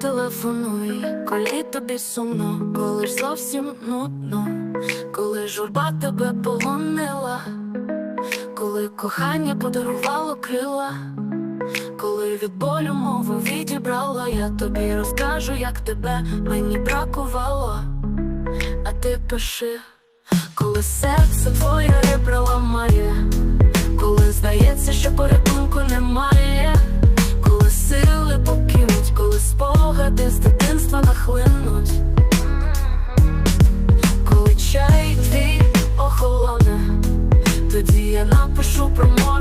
телефонуй, коли тобі сумно, коли ж зовсім нудно, коли журба тебе полонила, коли кохання подарувало крила, коли від болю мову відібрала, я тобі розкажу, як тебе мені бракувало, а ти пиши, коли серце твоє ребра ламає,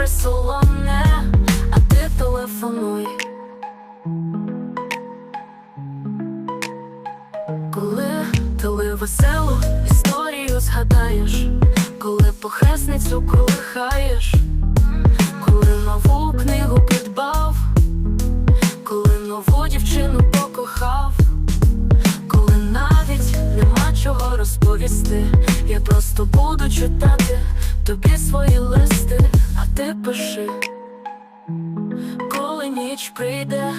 море солоне, а ти телефонуй. Коли коли веселу історію згадаєш, коли похресницю колихаєш, коли нову книгу придбав коли нову дівчину покохав, коли навіть нема чого розповісти, я просто буду читати тобі свої листи, ніч прийде,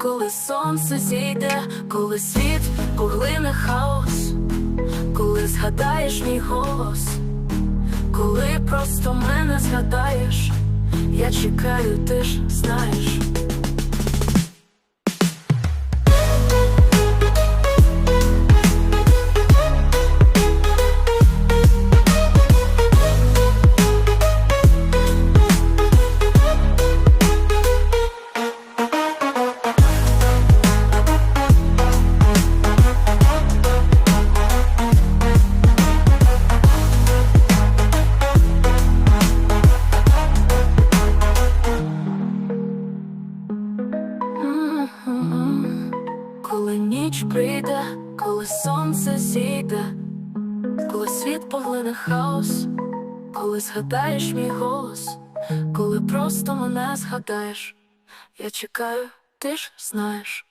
коли сонце зійде, коли світ поглине хаос, коли згадаєш мій голос, коли просто мене згадаєш, я чекаю, ти ж знаєш. Ніч прийде, коли сонце зійде, коли світ поглине хаос, коли згадаєш мій голос, коли просто мене згадаєш, я чекаю, ти ж знаєш.